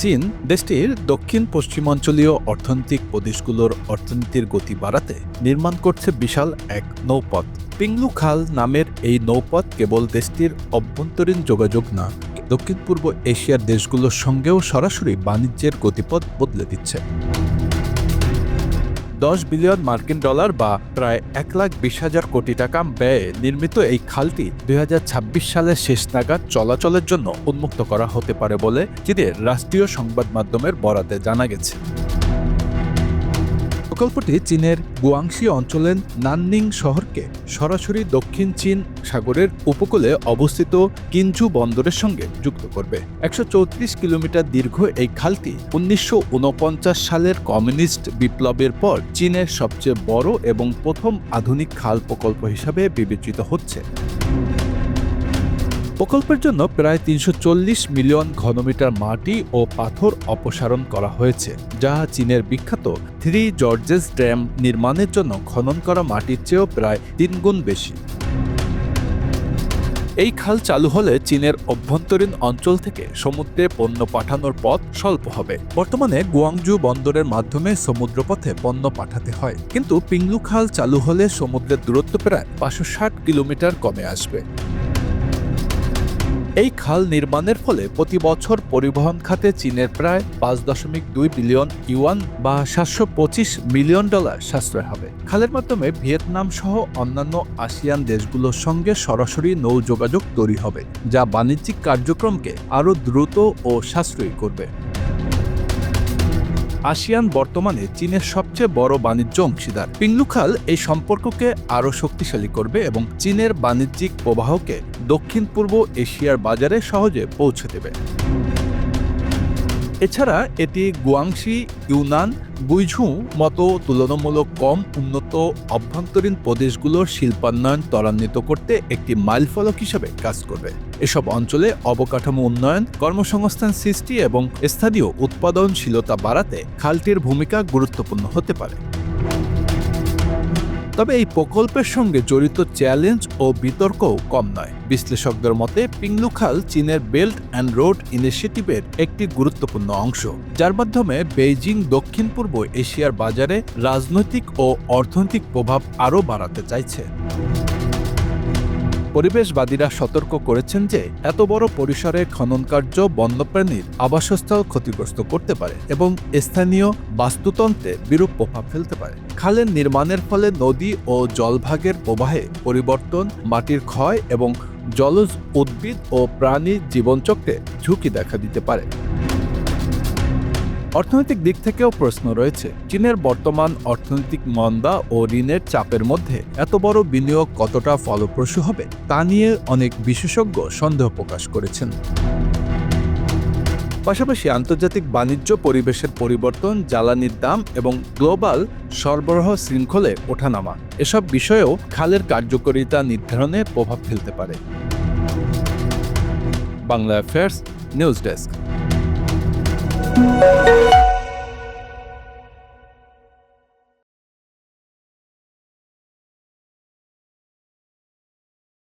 চীন দেশটির দক্ষিণ পশ্চিমাঞ্চলীয় অর্থনৈতিক প্রদেশগুলোর অর্থনীতির গতি বাড়াতে নির্মাণ করছে বিশাল এক নৌপথ। পিংলু খাল নামের এই নৌপথ কেবল দেশটির অভ্যন্তরীণ যোগাযোগ না দক্ষিণ পূর্ব এশিয়ার দেশগুলোর সঙ্গেও সরাসরি বাণিজ্যের গতিপথ বদলে দিচ্ছে। দশ বিলিয়ন মার্কিন ডলার বা প্রায় এক লাখ বিশ হাজার কোটি টাকা ব্যয়ে নির্মিত এই খালটি দুই হাজার ছাব্বিশ সালের শেষ নাগাদ চলাচলের জন্য উন্মুক্ত করা হতে পারে বলে চীনের রাষ্ট্রীয় সংবাদ মাধ্যমের বরাতে জানা গেছে। প্রকল্পটি চীনের গুয়াংশি অঞ্চলের নাননিং শহরকে সরাসরি দক্ষিণ চীন সাগরের উপকূলে অবস্থিত কিঞ্জু বন্দরের সঙ্গে যুক্ত করবে। একশো চৌত্রিশ কিলোমিটার দীর্ঘ এই খালটি উনিশশো ঊনপঞ্চাশ সালের কমিউনিস্ট বিপ্লবের পর চীনের সবচেয়ে বড় এবং প্রথম আধুনিক খাল প্রকল্প হিসাবে বিবেচিত হচ্ছে। প্রকল্পের জন্য প্রায় তিনশো চল্লিশ মিলিয়ন ঘনমিটার মাটি ও পাথর অপসারণ করা হয়েছে, যা চীনের বিখ্যাত থ্রি জর্জেস ড্যাম নির্মাণের জন্য খনন করা মাটির চেয়েও প্রায় তিনগুণ বেশি। এই খাল চালু হলে চীনের অভ্যন্তরীণ অঞ্চল থেকে সমুদ্রে পণ্য পাঠানোর পথ স্বল্প হবে। বর্তমানে গুয়াংজু বন্দরের মাধ্যমে সমুদ্রপথে পণ্য পাঠাতে হয়, কিন্তু পিংলু খাল চালু হলে সমুদ্রের দূরত্ব প্রায় পাঁচশো ষাট কিলোমিটার কমে আসবে। এই খাল নির্মাণের ফলে প্রতি বছর পরিবহন খাতে চীনের প্রায় পাঁচ দশমিক দুই বিলিয়ন ইউয়ান বা সাতশো পঁচিশ মিলিয়ন ডলার সাশ্রয় হবে। খালের মাধ্যমে ভিয়েতনাম সহ অন্যান্য আসিয়ান দেশগুলোর সঙ্গে সরাসরি নৌ যোগাযোগ তৈরি হবে, যা বাণিজ্যিক কার্যক্রমকে আরও দ্রুত ও সাশ্রয়ী করবে। আসিয়ান বর্তমানে চীনের সবচেয়ে বড় বাণিজ্য অংশীদার। পিংলুখাল এই সম্পর্ককে আরও শক্তিশালী করবে এবং চীনের বাণিজ্যিক প্রবাহকে দক্ষিণ পূর্ব এশিয়ার বাজারে সহজে পৌঁছে দেবে। এছাড়া এটি গুয়াংশি, ইউনান বুইঝু মতো তুলনামূলক কম উন্নত অভ্যন্তরীণ প্রদেশগুলোর শিল্পান্নয়ন ত্বরান্বিত করতে একটি মাইলফলক হিসেবে কাজ করবে। এসব অঞ্চলে অবকাঠামো উন্নয়ন, কর্মসংস্থান সৃষ্টি এবং স্থানীয় উৎপাদনশীলতা বাড়াতে খালটির ভূমিকা গুরুত্বপূর্ণ হতে পারে। তবে এই প্রকল্পের সঙ্গে জড়িত চ্যালেঞ্জ ও বিতর্কও কম নয়। বিশ্লেষকদের মতে, পিংলুখাল চীনের বেল্ট অ্যান্ড রোড ইনিশিয়েটিভের একটি গুরুত্বপূর্ণ অংশ। যার মাধ্যমে বেইজিং দক্ষিণ পূর্ব এশিয়ার বাজারে রাজনৈতিক ও অর্থনৈতিক প্রভাব আরও বাড়াতে চাইছে। পরিবেশবাদীরা সতর্ক করেছেন যে, এত বড় পরিসরে খনন কার্য বন্যপ্রাণীর আবাসস্থল ক্ষতিগ্রস্ত করতে পারে এবং স্থানীয় বাস্তুতন্ত্রে বিরূপ প্রভাব ফেলতে পারে। খালের নির্মাণের ফলে নদী ও জলভাগের প্রবাহে পরিবর্তন, মাটির ক্ষয় এবং জলজ উদ্ভিদ ও প্রাণীর জীবনচক্রে ঝুঁকি দেখা দিতে পারে। অর্থনৈতিক দিক থেকেও প্রশ্ন রয়েছে, চীনের বর্তমান অর্থনৈতিক মন্দা ও ঋণের চাপের মধ্যে এত বড় বিনিয়োগ কতটা ফলপ্রসূ হবে, তা নিয়ে অনেক বিশেষজ্ঞ সন্দেহ প্রকাশ করেছেন। পাশাপাশি আন্তর্জাতিক বাণিজ্য পরিবেশের পরিবর্তন, জ্বালানির দাম এবং গ্লোবাল সরবরাহ শৃঙ্খলে ওঠানামা, এসব বিষয়েও খালের কার্যকারিতা নির্ধারণে প্রভাব ফেলতে পারে। Bangla affairs, news desk. Música